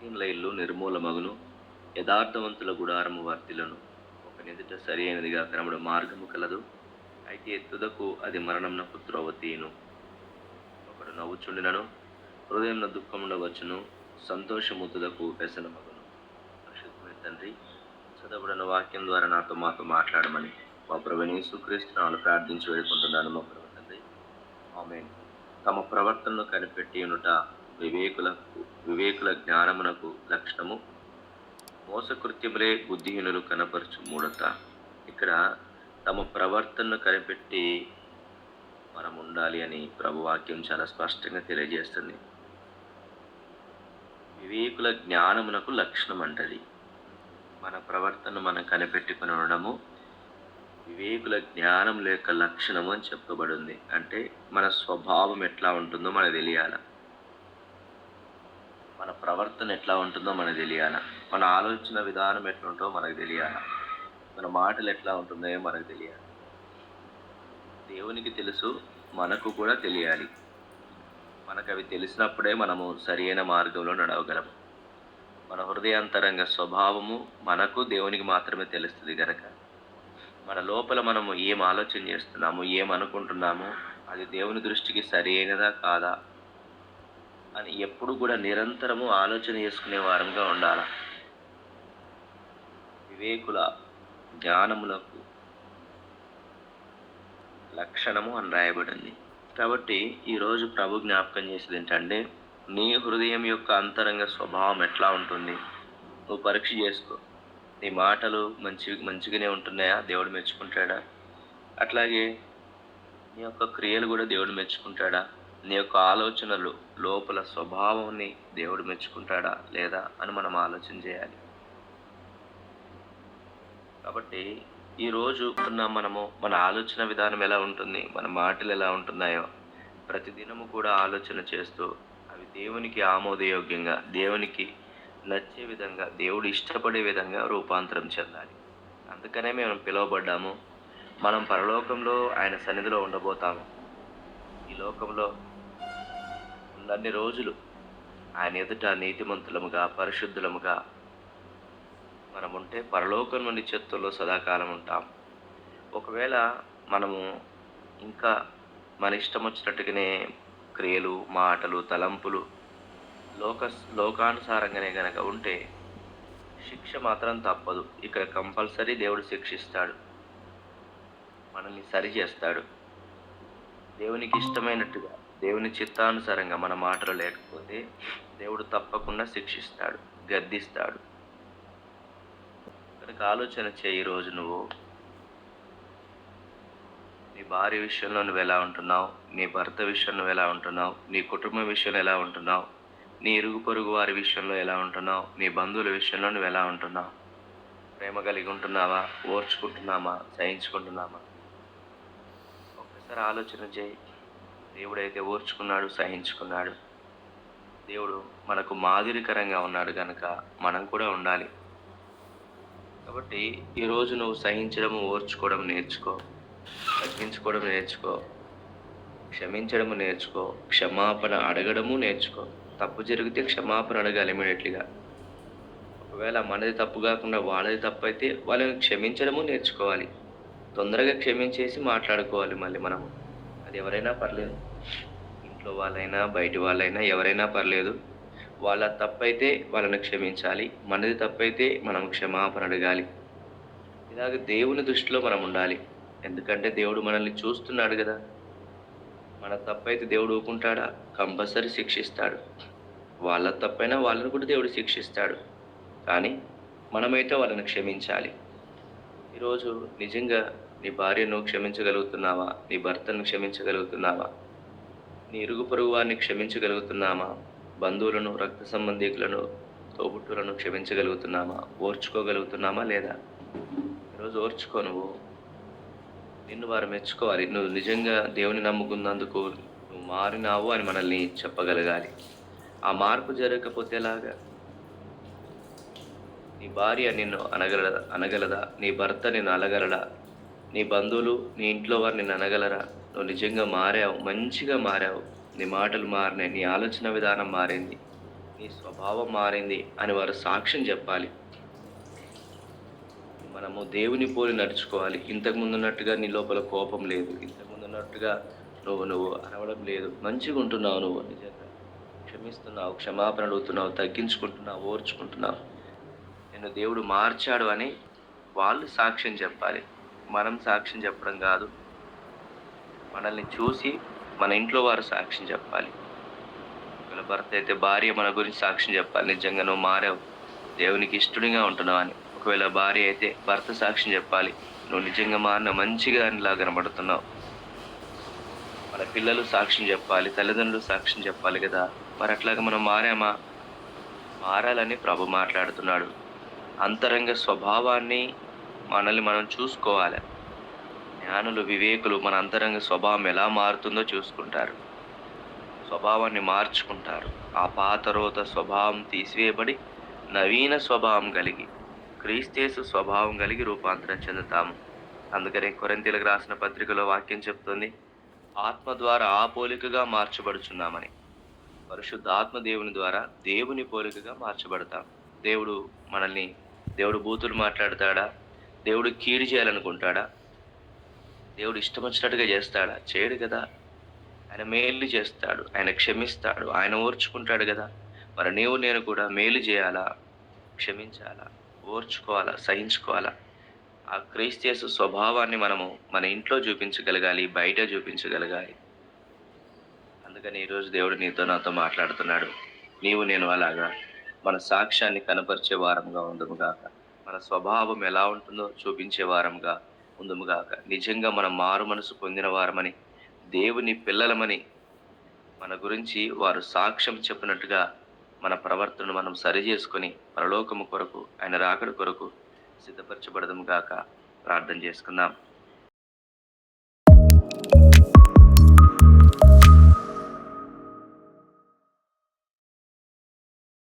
భక్తిహీనుల ఇల్లు నిర్మూలమగును. యథార్థవంతుల గుడారము వర్తిలను ఒక నిదుట సరి అయినదిగా కనబడు మార్గము కలదు. అయితే తుదకు అది మరణంనకు త్రోవ తీయును. ఒకడు నవ్వుచుండినను. హృదయంలో దుఃఖముండవచ్చును సంతోషము తుదకు వ్యసనమగును. పరిశుద్ధమైన తండ్రి చదవబడిన వాక్యం ద్వారా నాతో మాతో మాట్లాడమని మా ప్రభుని సుక్రీస్తునాలు ప్రార్థించి వేడుకుంటున్నాను మా ప్రభు తండ్రి. ఆమె తమ ప్రవర్తనను కనిపెట్టి ఉనుట వివేకులకు వివేకుల జ్ఞానమునకు లక్షణము. మోసకృత్యములే బుద్ధిహీనులు కనపరచు మూడత ఇక్కడ తమ ప్రవర్తనను కనిపెట్టి మనం ఉండాలి అని ప్రభువాక్యం చాలా స్పష్టంగా తెలియజేస్తుంది. వివేకుల జ్ఞానమునకు లక్షణం అంటది మన ప్రవర్తన మనం కనిపెట్టుకుని ఉండడము వివేకుల జ్ఞానం లేక లక్షణము అని చెప్పబడింది. అంటే మన స్వభావం ఎట్లా ఉంటుందో మనకు తెలియాల. మన ప్రవర్తన ఎట్లా ఉంటుందో మనకు తెలియాల. మన ఆలోచన విధానం ఎట్లుంటో మనకు తెలియాల. మన మాటలు ఎట్లా ఉంటుందో మనకు తెలియాలి. దేవునికి తెలుసు మనకు కూడా తెలియాలి. మనకు అవి తెలిసినప్పుడే మనము సరియైన మార్గంలో నడవగలము మన హృదయాంతరంగ స్వభావము మనకు దేవునికి మాత్రమే తెలుస్తుంది గనక. మన లోపల మనము ఏం ఆలోచన చేస్తున్నాము ఏం అనుకుంటున్నాము అది దేవుని దృష్టికి సరి అయినదా కాదా అని ఎప్పుడు కూడా నిరంతరము ఆలోచన చేసుకునే వారంగా ఉండాలి? వివేకుల జ్ఞానములకు లక్షణము అని రాయబడింది. కాబట్టి ఈరోజు ప్రభు జ్ఞాపకం చేసేది ఏంటంటే నీ హృదయం యొక్క అంతరంగ స్వభావం ఎట్లా ఉంటుంది? నువ్వు పరీక్ష చేసుకో. నీ మాటలు మంచి మంచిగానే ఉంటున్నాయా? దేవుడు మెచ్చుకుంటాడా? అట్లాగే నీ యొక్క క్రియలు కూడా దేవుడు మెచ్చుకుంటాడా? నీ యొక్క ఆలోచనలు లోపల స్వభావాన్ని దేవుడు మెచ్చుకుంటాడా లేదా అని మనం ఆలోచన చేయాలి. కాబట్టి ఈ రోజు ఉన్న మనము మన ఆలోచన విధానం ఎలా ఉంటుంది మన మాటలు ఎలా ఉంటున్నాయో ప్రతిదినము కూడా ఆలోచన చేస్తూ అవి దేవునికి ఆమోదయోగ్యంగా దేవునికి నచ్చే విధంగా దేవుడు ఇష్టపడే విధంగా రూపాంతరం చెందాలి. అందుకనే మేము పిలువబడ్డాము. మనం పరలోకంలో ఆయన సన్నిధిలో ఉండబోతాము. ఈ లోకంలో అన్ని రోజులు ఆయన ఎదుట నీతిమంతులముగా పరిశుద్ధులముగా మనముంటే పరలోకం నుండి చెత్తుల్లో సదాకాలం ఉంటాం ఒకవేళ మనము ఇంకా మన ఇష్టం వచ్చినట్టుగానే క్రియలు మాటలు తలంపులు లోక లోకానుసారంగానే గనక ఉంటే శిక్ష మాత్రం తప్పదు. ఇక్కడ కంపల్సరీ దేవుడు శిక్షిస్తాడు. మనల్ని సరి చేస్తాడు దేవునికి ఇష్టమైనట్టుగా దేవుని చిత్తానుసారంగా మన మాటలు లేకపోతే దేవుడు తప్పకుండా శిక్షిస్తాడు గద్దిస్తాడు. కనుక ఆలోచన చేయి రోజు నువ్వు. నీ భార్య విషయంలో నువ్వు ఎలా ఉంటున్నావు? నీ భర్త విషయంలో నువ్వు ఎలా ఉంటున్నావు? నీ కుటుంబం విషయంలో ఎలా ఉంటున్నావు? నీ ఇరుగు పొరుగు వారి విషయంలో ఎలా ఉంటున్నావు? నీ బంధువుల విషయంలో నువ్వు ఎలా ఉంటున్నావు? ప్రేమ కలిగి ఉంటున్నావా? ఓర్చుకుంటున్నామా? సహించుకుంటున్నామా? ఒక్కసారి ఆలోచన చేయి. దేవుడైతే ఓర్చుకున్నాడు సహించుకున్నాడు. దేవుడు మనకు మాదిరికరంగా ఉన్నాడు కనుక మనం కూడా ఉండాలి. కాబట్టి ఈరోజు నువ్వు సహించడం ఓర్చుకోవడం నేర్చుకో. తగ్గించుకోవడం నేర్చుకో. క్షమించడము నేర్చుకో. క్షమాపణ అడగడము నేర్చుకో. తప్పు జరిగితే క్షమాపణ అడగాలి ఇమీడియట్లీగా. ఒకవేళ మనది తప్పు కాకుండా వాళ్ళది తప్పు అయితే వాళ్ళని క్షమించడము నేర్చుకోవాలి. తొందరగా క్షమించేసి మాట్లాడుకోవాలి మళ్ళీ మనం అది ఎవరైనా పర్లేదు. ఇంట్లో వాళ్ళైనా బయటి వాళ్ళైనా ఎవరైనా పర్లేదు. వాళ్ళ తప్పైతే వాళ్ళని క్షమించాలి. మనది తప్పైతే మనం క్షమాపణ అడగాలి. ఇలాగ దేవుని దృష్టిలో మనం ఉండాలి. ఎందుకంటే దేవుడు మనల్ని చూస్తున్నాడు కదా. మన తప్పైతే దేవుడు ఊకుంటాడా? కంపల్సరీ శిక్షిస్తాడు. వాళ్ళ తప్పైనా వాళ్ళని కూడా దేవుడు శిక్షిస్తాడు. కానీ మనమైతే వాళ్ళని క్షమించాలి. ఈరోజు నిజంగా నీ భార్యను క్షమించగలుగుతున్నావా? నీ భర్తను క్షమించగలుగుతున్నావా? నీ ఇరుగు పొరుగు వారిని క్షమించగలుగుతున్నామా? బంధువులను రక్త సంబంధికులను తోబుట్టులను క్షమించగలుగుతున్నామా? ఓర్చుకోగలుగుతున్నామా లేదా? ఈరోజు ఓర్చుకో నువ్వు. నిన్ను వారు మెచ్చుకోవాలి. నువ్వు నిజంగా దేవుని నమ్ముకున్నందుకు నువ్వు మారినావు అని మనల్ని చెప్పగలగాలి. ఆ మార్పు జరగకపోతే ఎలాగా? నీ భార్య నిన్ను అనగలదా? అనగలదా? నీ భర్త నిన్ను అనగలడా? నీ బంధువులు నీ ఇంట్లో వారు నిన్ను అనగలరా? నువ్వు నిజంగా మారావు మంచిగా మారావు. నీ మాటలు మారినాయి నీ ఆలోచన విధానం మారింది నీ స్వభావం మారింది అని వారు సాక్ష్యం చెప్పాలి. మనము దేవుని పోలి నడుచుకోవాలి. ఇంతకుముందు ఉన్నట్టుగా నీ లోపల కోపం లేదు. ఇంతకుముందు ఉన్నట్టుగా నువ్వు నువ్వు అరవడం లేదు. మంచిగా ఉంటున్నావు నువ్వు. నిజంగా క్షమిస్తున్నావు క్షమాపణ అడుగుతున్నావు తగ్గించుకుంటున్నావు ఓర్చుకుంటున్నావు. నేను దేవుడు మార్చాడు అని వాళ్ళు సాక్ష్యం చెప్పాలి. మనం సాక్ష్యం చెప్పడం కాదు. మనల్ని చూసి మన ఇంట్లో వారు సాక్ష్యం చెప్పాలి. ఒకవేళ భర్త అయితే భార్య మన గురించి సాక్ష్యం చెప్పాలి. నిజంగా నువ్వు మారావు. దేవునికి ఇష్టడిగా ఉంటున్నావు అని. ఒకవేళ భార్య అయితే భర్త సాక్ష్యం చెప్పాలి. నువ్వు నిజంగా మారిన మంచిగా అనిలా కనబడుతున్నావు. మన పిల్లలు సాక్ష్యం చెప్పాలి. తల్లిదండ్రులు సాక్ష్యం చెప్పాలి కదా. మరి అట్లాగా మనం మారామా? మారాలని ప్రభు మాట్లాడుతున్నాడు. అంతరంగ స్వభావాన్ని మనల్ని మనం చూసుకోవాలి. జ్ఞానులు వివేకులు మన అంతరంగ స్వభావం ఎలా మారుతుందో చూసుకుంటారు. స్వభావాన్ని మార్చుకుంటారు. ఆ పాతరోత స్వభావం తీసివేయబడి నవీన స్వభావం కలిగి క్రీస్తేసు స్వభావం కలిగి రూపాంతరం చెందుతాము. అందుకనే కొరంతీలకు రాసిన పత్రికలో వాక్యం చెప్తుంది ఆత్మ ద్వారా ఆ పోలికగా మార్చబడుచున్నామని. పరిశుద్ధ ఆత్మ దేవుని ద్వారా దేవుని పోలికగా మార్చబడతాం. దేవుడు మనల్ని దేవుడు బూతులు మాట్లాడతాడా? దేవుడు కీడు చేయాలనుకుంటాడా? దేవుడు ఇష్టం వచ్చినట్టుగా చేస్తాడా? చేయడు కదా. ఆయన మేలు చేస్తాడు ఆయన క్షమిస్తాడు ఆయన ఓర్చుకుంటాడు కదా. మరి నీవు నేను కూడా మేలు చేయాలా? క్షమించాలా? ఓర్చుకోవాలా? సహించుకోవాలా? ఆ క్రైస్తేసు స్వభావాన్ని మనము మన ఇంట్లో చూపించగలగాలి బయట చూపించగలగాలి. అందుకని ఈరోజు దేవుడు నీతో నాతో మాట్లాడుతున్నాడు. నీవు నేను అలాగా మన సాక్ష్యాన్ని కనపరిచే వారంగా కాక మన స్వభావం ఎలా ఉంటుందో చూపించే వారంగా ఉందముగాక. నిజంగా మనం మారు మనసు పొందిన వారమని దేవుని పిల్లలమని మన గురించి వారు సాక్ష్యం చెప్పినట్టుగా మన ప్రవర్తనను మనం సరి చేసుకొని పరలోకము కొరకు ఆయన రాకడ కొరకు సిద్ధపరచబడదము గాక ప్రార్థన చేసుకుందాం.